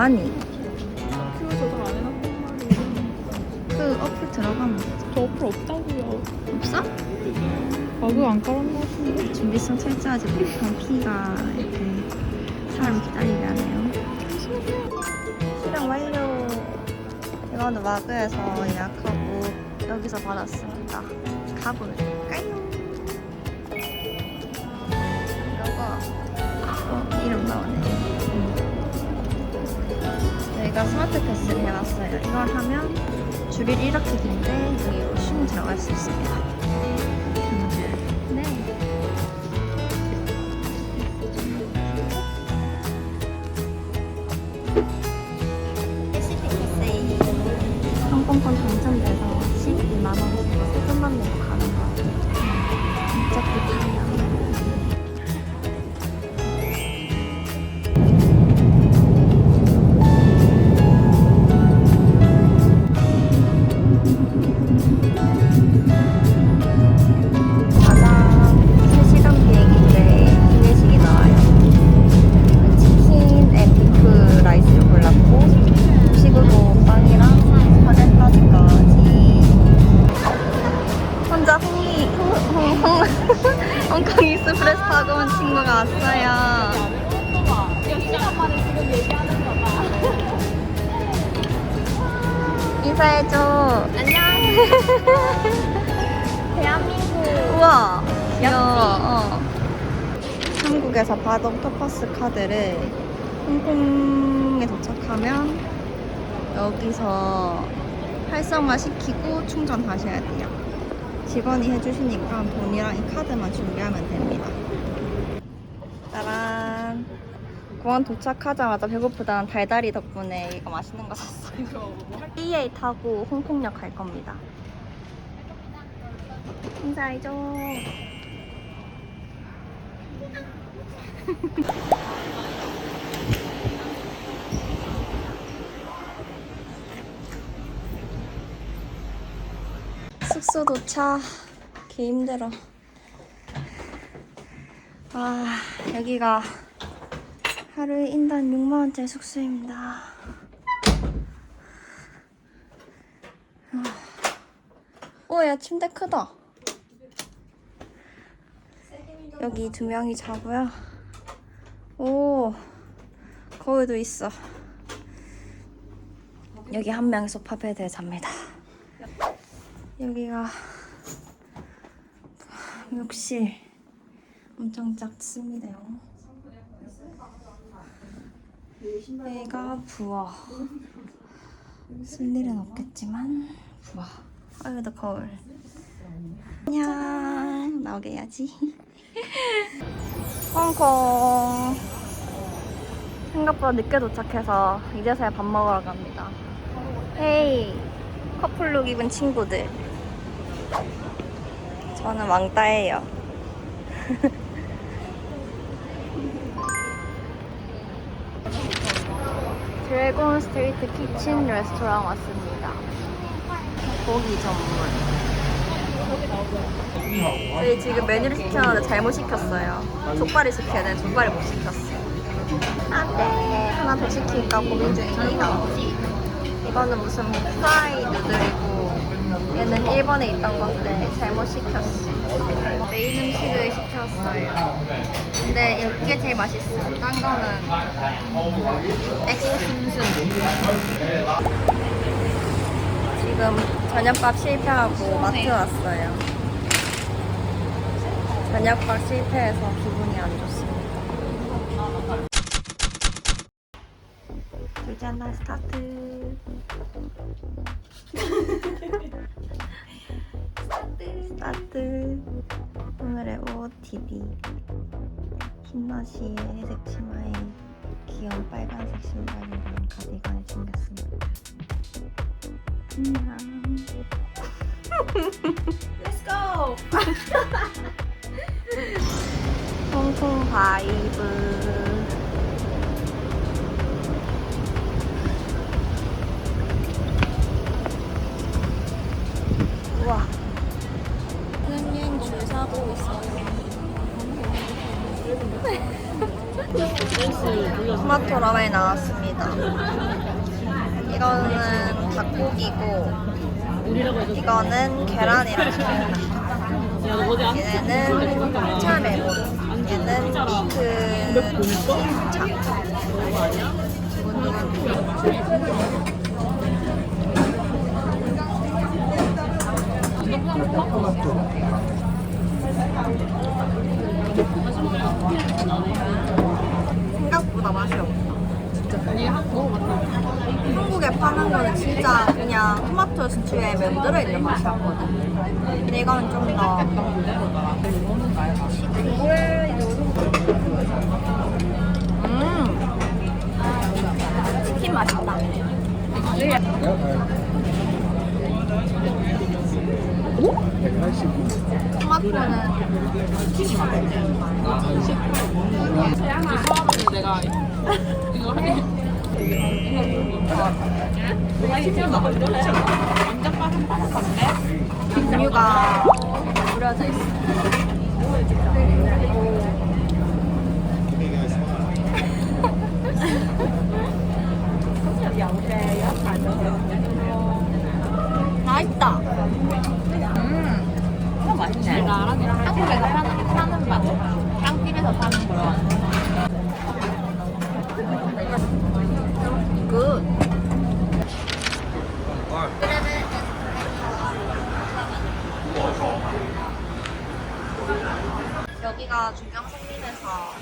뭐하니? 그 어플 들어가면. 저 어플 없다고요. 없어? 버그 안 깔았나 같은데? 준비성 철저하지 못한 피가 이렇게 사람 기다리게 하네요. 수령 완료. 이거는 마그에서 예약하고 여기서 받았습니다. 가볼까요? 이거 어, 이름 나오네. 저희가 스마트 패스를 해놨어요. 이걸 하면 줄이 이렇게 긴데 여기로 슝 들어갈 수 있습니다. 대한민국. 우와. 귀여워. 어. 한국에서 받은 토퍼스 카드를 홍콩에 도착하면 여기서 활성화 시키고 충전하셔야 돼요. 직원이 해주시니까 돈이랑 이 카드만 준비하면 됩니다. 짜란. 공항 도착하자마자 배고프다는 달달이 덕분에 이거 맛있는 거 샀어요. BA 타고 홍콩역 갈 겁니다. 인사해줘. 숙소 도착. 개 힘들어. 아, 여기가 하루에 인당 6만원짜리 숙소입니다. 오, 야, 침대 크다. 여기 두 명이 자고요. 오, 거울도 있어. 여기 한 명이 소파 베드에 잡니다. 여기가 욕실 엄청 작습니다요. 여기가 부엌. 쓸 일은 없겠지만 부엌. 아, 여기도 거울. 안녕. 나오게 해야지. 홍콩. 생각보다 늦게 도착해서 이제서야 밥 먹으러 갑니다. 헤이. 커플룩 입은 친구들. 저는 왕따예요. 드래곤 스트리트 키친 레스토랑 왔습니다. 고기 전문. 저희 지금 메뉴를 시켰는데 잘못 시켰어요. 족발을 시켜야 되는데 족발을 못 시켰어요. 안 돼. 하나 더 시킬까 고민 중이에요. 이거는 무슨 프라이 누들이고 얘는 일본에 있던 건데 잘못 시켰어. 메인 음식을 시켰어요. 근데 이게 제일 맛있어요. 딴 거는 엑스 순순. 지금 저녁밥 실패하고 마트 왔어요. 저녁밥 실패해서 기분이 안 좋습니다. 둘째 날 스타트. 스타트. 스타트. 오늘의 OOTD. 흰나시에 회색 치마에 귀여운 빨간색 신발이랑 가디건을 챙겼습니다. Let's go. 홍콩 바이브. 와. 은인 줄 서고 있어요. 토마토 라멘 나왔습니다. 이거는 닭고기고, 이거는 계란이랑 차 레몬, 얘는 미크 차. 생각보다 맛이 없다. 한국에 파는 거는 진짜 그냥 토마토 스튜에 면 들어있는 맛이었거든. 근데 이거는 좀 더. 음. 치킨 맛있다. 토마토는 치킨 맛있다. 내가 이거 해. 종류가 뿌려져 있어. 맛있다. 음, 맛있네. 한국에서 파는, 파는 맛. 빵집에서 파는 거랑. 굿. 여기가 중경성림에서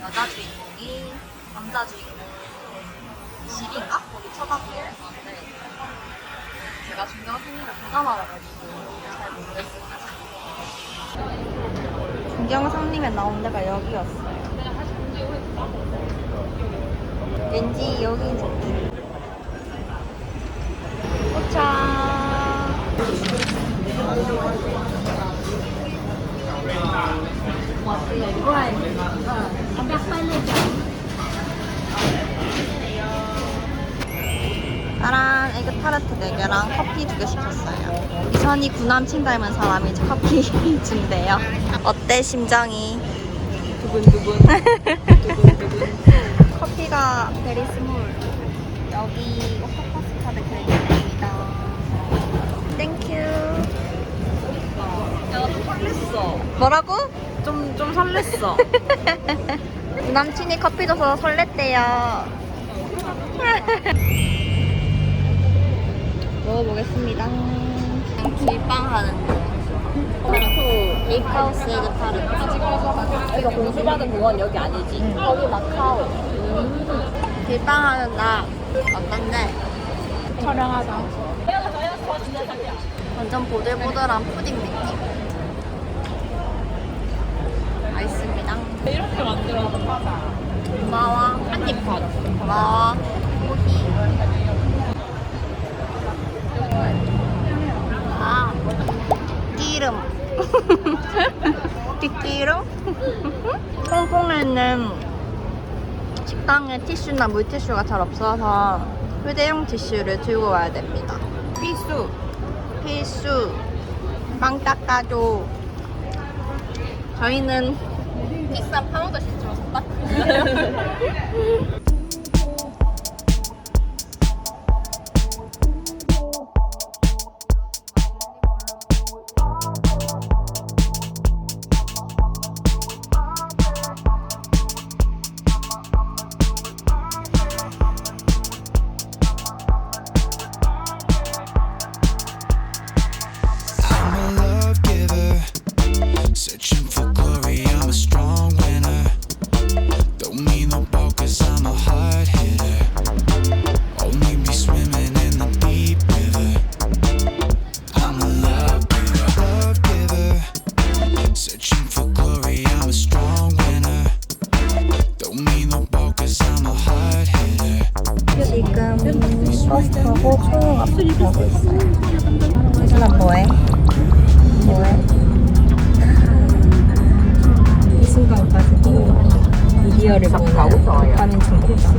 여자 주인공이 남자 주인공 집인가? 거기 쳐다보고 있는데 제가 중경성림을 보다 말아가지고 잘 모르겠어요. 중경성림에 나온 데가 여기였어요. 왠지 여기는 포차 타르트 4개랑 커피 2개 시켰어요 이선이 구남친 닮은 사람이 커피 준대요 어때 심정이? 두근두근. 커피가 베리 스몰 여기 오카파스 카드 결제입니다 땡큐 야, 좀 설렜어. 뭐라고? 좀, 좀 설렜어. 남친이 커피 줘서 설렜대요 먹어보겠습니다 길빵 하는 거 타르트 베이크하우스 에그 타르트 이거 공수받은 그건 여기 아니지? 응. 거기 마카오. 길빵 하는 날 어떤데? 촬영하자. 완전 보들보들한 푸딩 느낌 맛있습니다 이렇게 만들어서 파자. 고마워 한입 받아. 고마워 호기 아 기름. 뒷기름? 홍콩에는 식당에 티슈나 물티슈가 잘 없어서 휴대용 티슈를 들고 와야 됩니다. 필수. 필수. 빵 닦아줘. 저희는 비싼 파우더 시트로 닦아요 이준아 뭐해? 뭐해? 이 순간까지도 미디어를 보는 도파민 중독자.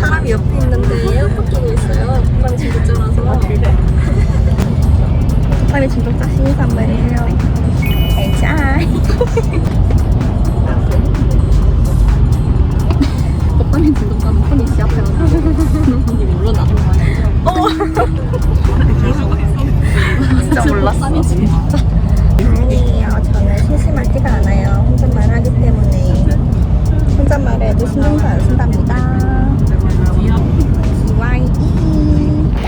사람이 옆에 있는데 에어팟 끼고 있어요. 도파민 중독자라서. 도파민 중독자 신입 한번이에요. 엔자이. 3인승 자. 아니에요. 저는 세심하지가 않아요. 혼잣말 하기 때문에. 혼잣말에도 신경도 안 쓴답니다. GYE.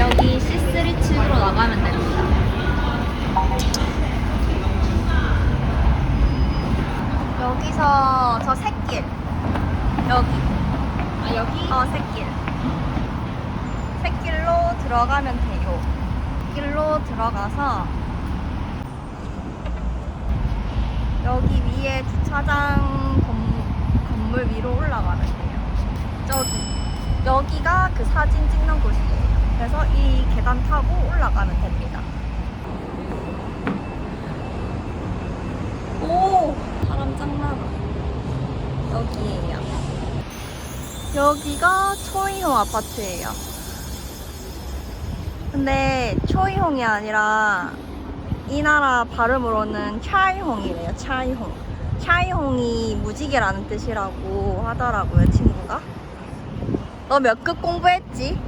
여기 C3 측으로 나가면 됩니다. 여기서 저 새길. 여기. 아, 여기? 어, 새길. 새길로 들어가면 돼요. 길로 들어가서 여기 위에 주차장 건물, 건물 위로 올라가면 돼요. 저기. 여기가 그 사진 찍는 곳이에요. 그래서 이 계단 타고 올라가면 됩니다. 오! 사람 짱 많아. 여기에요. 여기가 초이홍 아파트예요. 근데 초이홍이 아니라 이 나라 발음으로는 차이홍이래요. 차이홍. 차이홍이 무지개라는 뜻이라고 하더라고요, 친구가. 너 몇 급 공부했지?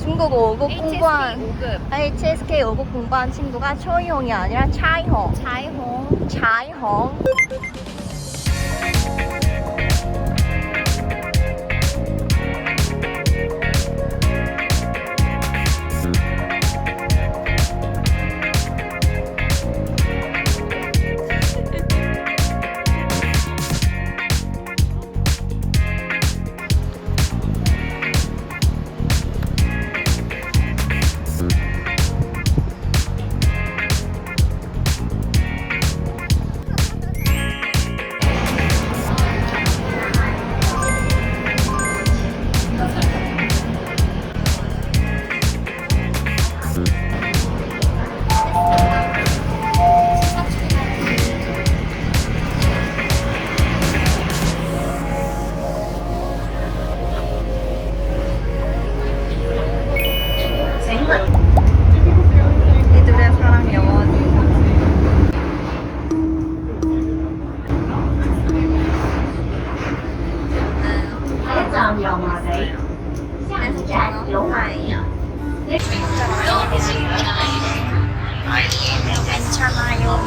중국어 5급 공부한 5급. HSK 5급 공부한 친구가 초이홍이 아니라 차이홍. 차이홍. 차이홍. Enter my own.